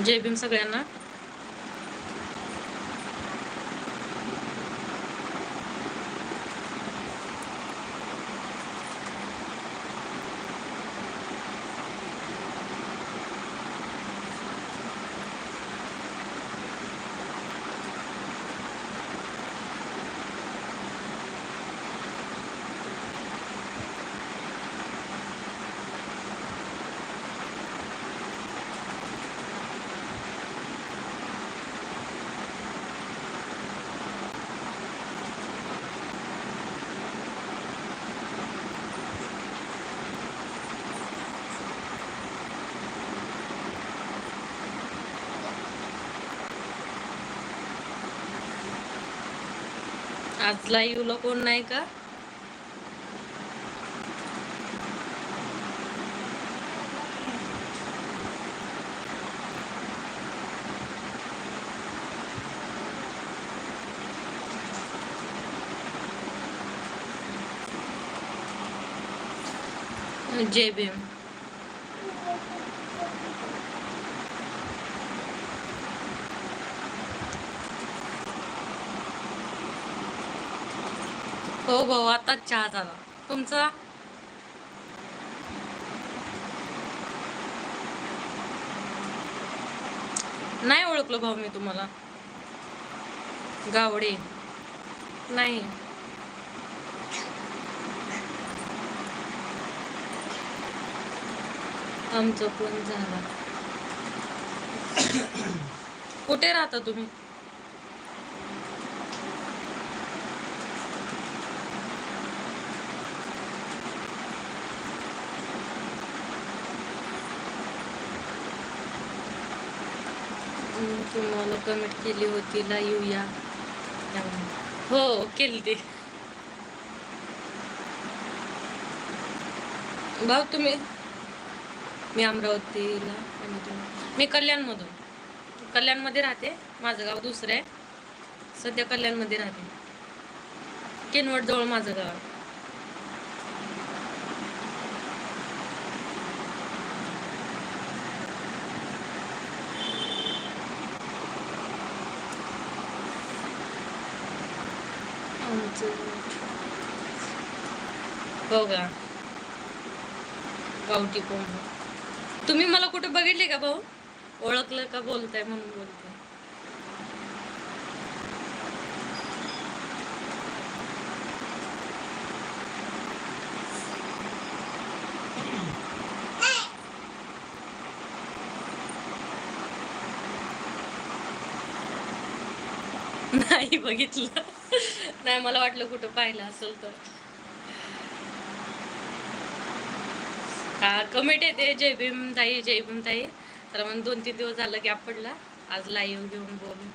जय भीम सगळ्यांना. आज लाईव्हला कोण नाही का हो हो भाऊ आता चहा झाला. तुमचा? नाही ओळखलो भाऊ मी तुम्हाला. गावडे. नाही. आमचं पण झाला. कुठे राहता तुम्ही? हम्म, तुम्हाला कमेंट केली होती ला येऊया. हो केली ते. भाऊ तुम्ही? मी अमरावतीला आणि तुम्ही? मी कल्याणमधून. कल्याणमध्ये राहते. माझं गाव दुसरं आहे. सध्या कल्याणमध्ये राहते. किनवट जवळ माझं गाव आहे. गावठी कोंब तुम्ही मला कुठे बघितले का भाऊ? ओळखलं का बोलताय म्हणून बोलतोय नाही बघितलं. नाही मला वाटलं कुठं पाहिलं असेल तर. हा कमेंट येते जय भीमताई जय भीमताई. तर मग दोन तीन दिवस झालं गॅप पडला आज लाईव्ह घेऊन बोलून.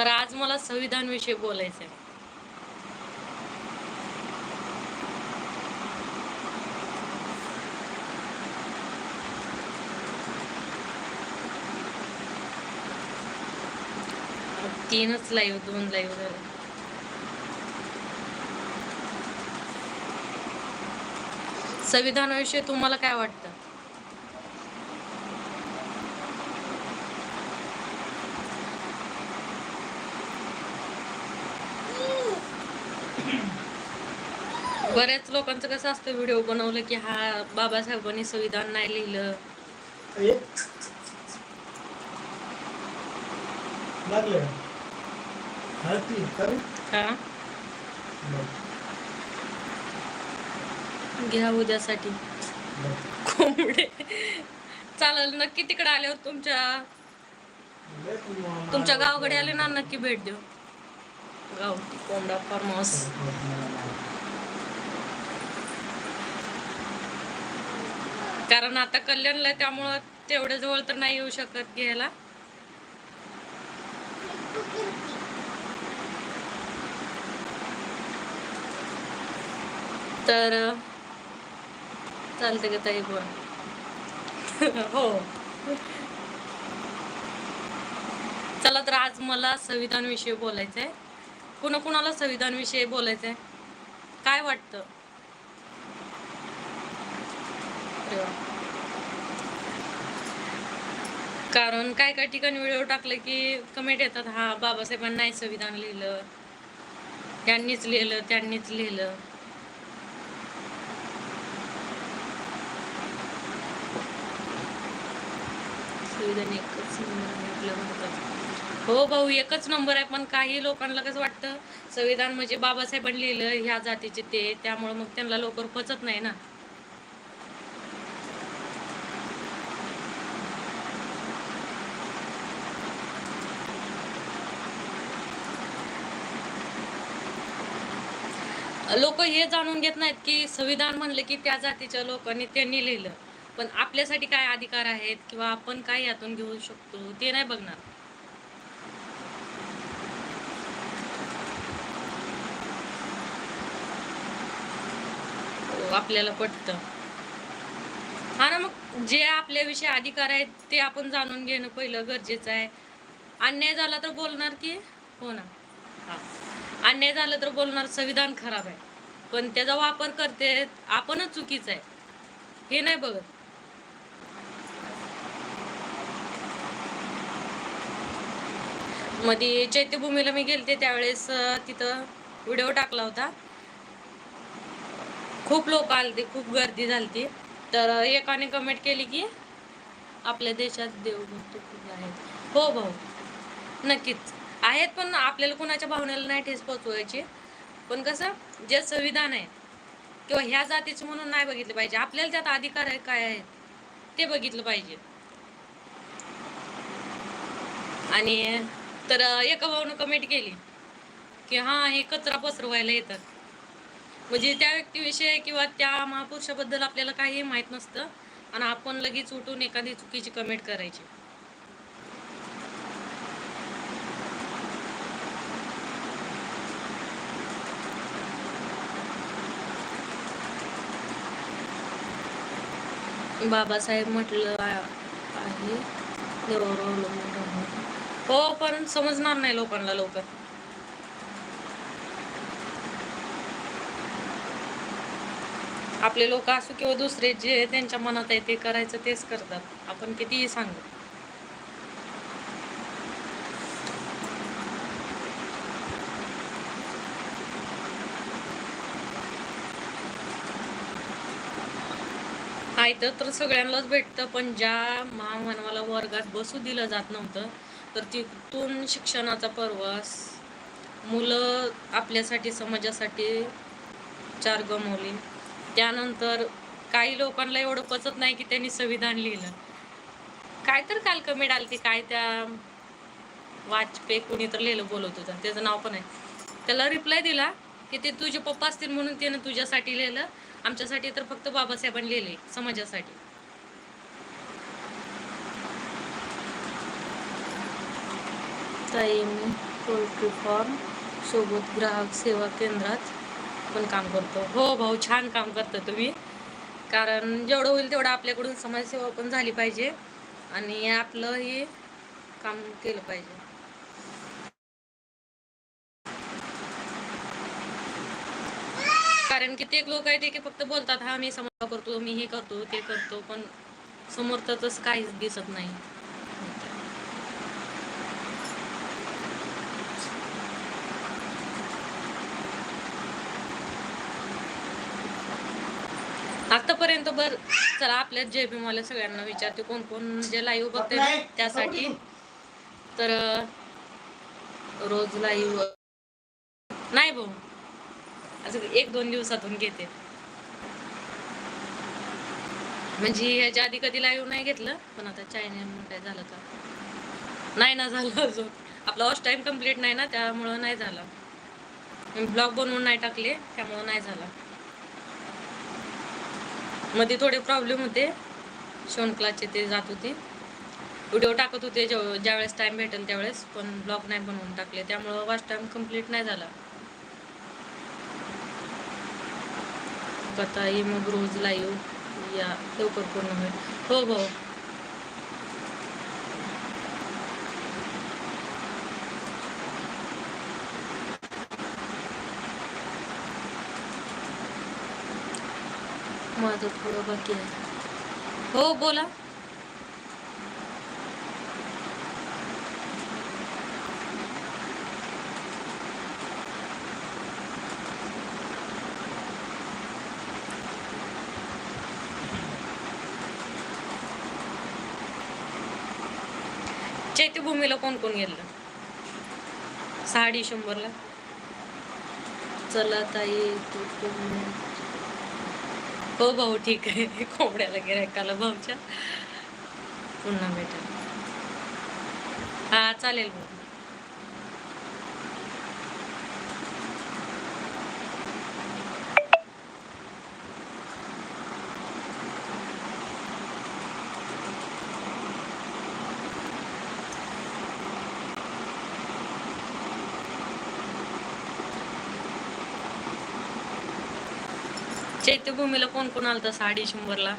तर आज मला संविधान विषयी बोलायचं आहे तीनच लाईव्ह दोन लाईव्ह झाले. संविधानाविषयी तुम्हाला काय वाटतं? बऱ्याच लोकांचं कसं असतं व्हिडिओ बनवलं की हा बाबासाहेबांनी संविधान नाही लिहिलं. घ्या उद्यासाठी. कोंबडे. चालेल नक्की तिकडे आल्यावर तुमच्या तुमच्या गावाकडे आले ना नक्की भेट देऊ. गाव कोंबडा फार्म हाऊस. कारण आता कल्याणला त्यामुळं तेवढ्या जवळ तर नाही येऊ शकत घ्यायला. तर चालते का ताई बोल. हो. चला तर आज मला संविधान विषयी बोलायचंय. कुणा कुणाला संविधान विषयी बोलायचंय? काय वाटतं? अरे कारण काय काय ठिकाणी व्हिडिओ टाकले की कमेंट येतात हा बाबासाहेबांना नाही संविधान लिहिलं. त्यांनीच लिहिलं त्यांनीच लिहिलं. संविधान एकच नंबर हो भाऊ एकच नंबर आहे पण काही लोकांना कसं वाटतं संविधान म्हणजे बाबासाहेबांनी लिहिलं ह्या जातीचे ते त्यामुळे मग त्यांना लवकर पचत नाही ना. लोक हे जाणून घेत नाहीत की संविधान म्हणलं की त्या जातीच्या लोकांनी त्यांनी लिहिलं. पण आपल्यासाठी काय अधिकार आहेत किंवा आपण काय यातून घेऊ शकतो ते नाही बघणार. हो, आपल्याला पटत. हा ना मग जे आपल्याविषयी अधिकार आहेत ते आपण जाणून घेणं पहिलं गरजेचं आहे. अन्याय झाला तर बोलणार की? हो ना. हा. अन्याय झाला तर बोलणार संविधान खराब आहे. पण त्याचा वापर करते आपणच चुकीचं आहे. हे नाही बघत. मध्ये चैत्यभूमीला मी गेलते त्यावेळेस तिथं व्हिडिओ टाकला होता. खूप लोक आलते खूप गर्दी झालती. तर एकाने कमेंट केली की आपल्या देशात देवभक्त खूप आहेत. हो भाऊ नक्कीच. आहेत पण आपल्याला कोणाच्या भावनेला नाही ठेस पोचवायची पण कसं जे संविधान आहे किंवा ह्या जातीचे म्हणून नाही बघितलं पाहिजे. आपल्याला त्यात अधिकार आहे काय आहे ते बघितलं पाहिजे. आणि तर एका भाऊनं कमेंट केली की हा हे कचरा पसरवायला येतात. म्हणजे त्या व्यक्तीविषयी किंवा त्या महापुरुषाबद्दल आपल्याला काही माहीत नसतं आणि आपण लगेच उठून एखादी चुकीची कमेंट करायची. बाबासाहेब म्हटलं आहे. देवावर अवलंबून राहणं. हो पण समजणार नाही लोकांना लवकर. आपले लोक असो किंवा दुसरे जे त्यांच्या मनात आहे ते करायचं तेच करतात. आपण कितीही सांगू. आयतं तर सगळ्यांनाच भेटतं पण ज्या महामानवाला वर्गात बसू दिलं जात नव्हतं तर तिथून शिक्षणाचा प्रवास मुलं आपल्यासाठी समाजासाठी चार गमवली. त्यानंतर काही लोकांना एवढं पचत नाही की त्यांनी संविधान लिहिलं. काय तर काल कमी डालते काय त्या वाजपेयी कोणी तर लिहिलं बोलत होतं त्याचं नाव पण आहे. त्याला रिप्लाय दिला की ते तुझे पप्पा असतील म्हणून त्यानं तुझ्यासाठी लिहिलं. आमच्यासाठी तर फक्त बाबासाहेबांनी लिहिले समाजासाठी. ताई मी पोल्ट्री फार्म सोबत ग्राहक सेवा केंद्रात पण काम करतो. हो भाऊ छान काम करता तुम्ही. कारण जेवढं होईल तेवढं आपल्याकडून समाजसेवा पण झाली पाहिजे आणि आपलं हे काम केलं पाहिजे. कारण कित्येक लोक आहेत ते की फक्त बोलतात हा मी समाज करतो मी हे करतो ते करतो. पण समोर तर तसं काहीच दिसत नाही. आतापर्यंत बर चला आपल्या जय भीमाला सगळ्यांना विचारते कोण कोण जे लाईव्ह बघते त्यासाठी. तर रोज लाईव्ह नाही भाऊ. असं एक दोन दिवसातून घेते. म्हणजे ह्याच्या आधी कधी लाईव्ह नाही घेतलं पण आता चायना काय झालं तर नाही ना झालं अजून. आपला वॉच टाइम कंप्लीट नाही ना त्यामुळं नाही झाला. ब्लॉग बनवून नाही टाकले त्यामुळं नाही झाला. मध्ये थोडे प्रॉब्लेम होते. शिवण क्लासचे ते जात होते. व्हिडिओ टाकत होते जेव ज्यावेळेस टाईम भेटेल त्यावेळेस पण ब्लॉग नाही बनवून टाकले. त्यामुळं वॉच टाईम कंप्लीट नाही झाला. आता ये मग रोज लाईव या लवकर पूर्ण होईल. हो भाऊ माझं थोडं बाकी आहे. हो बोला. चैत्यभूमीला कोण कोण गेलं? सहा डिसेंबरला चला ताई तू हो भाऊ ठीक आहे. कोंबड्याला गिरायकाला भाऊच्या. पुन्हा भेटा. हा चालेल भाऊ. चैत्यभूमीला कोण कोण आलं तसं अडीच शंभरला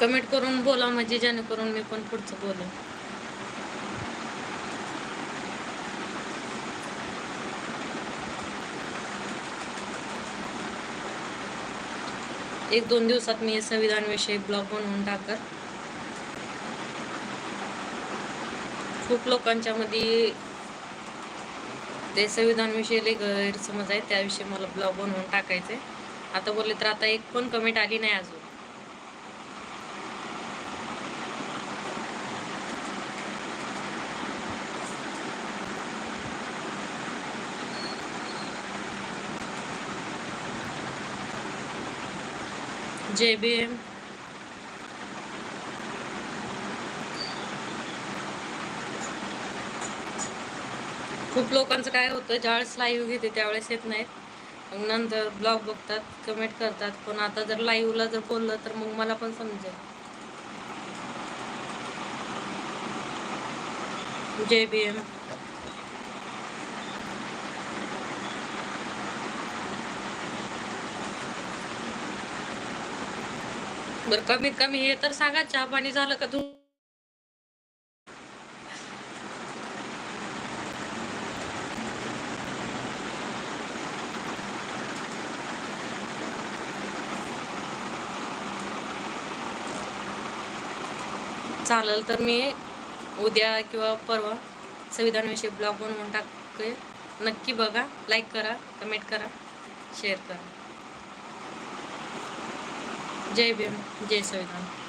कमेंट करून बोला म्हणजे जेणेकरून मी पण पुढचं बोलेन. एक दोन दिवसात मी संविधानविषयी ब्लॉग बनवून टाकर खूप लोकांच्या मध्ये ते संविधानविषयी गैरसमज आहे त्याविषयी मला ब्लॉग बनवून टाकायचे आता बोलले तर आता एक पण कमेंट आली नाही अजून. जय भीम खूप लोकांचं काय होतं ज्यावेळेस लाईव्ह घेते त्यावेळेस येत नाहीत. मग नंतर ब्लॉग बघतात कमेंट करतात. पण आता जर लाईव्हला जर बोललं तर मग मला पण समजेल. जय भीम बर कमीत कमी. हे तर सांगा चहा पाणी झालं का तू चालेल तर मी उद्या किंवा परवा संविधानाविषयी ब्लॉग बनवून टाकते. नक्की बघा लाईक करा कमेंट करा शेअर करा. जय भीम जय संविधान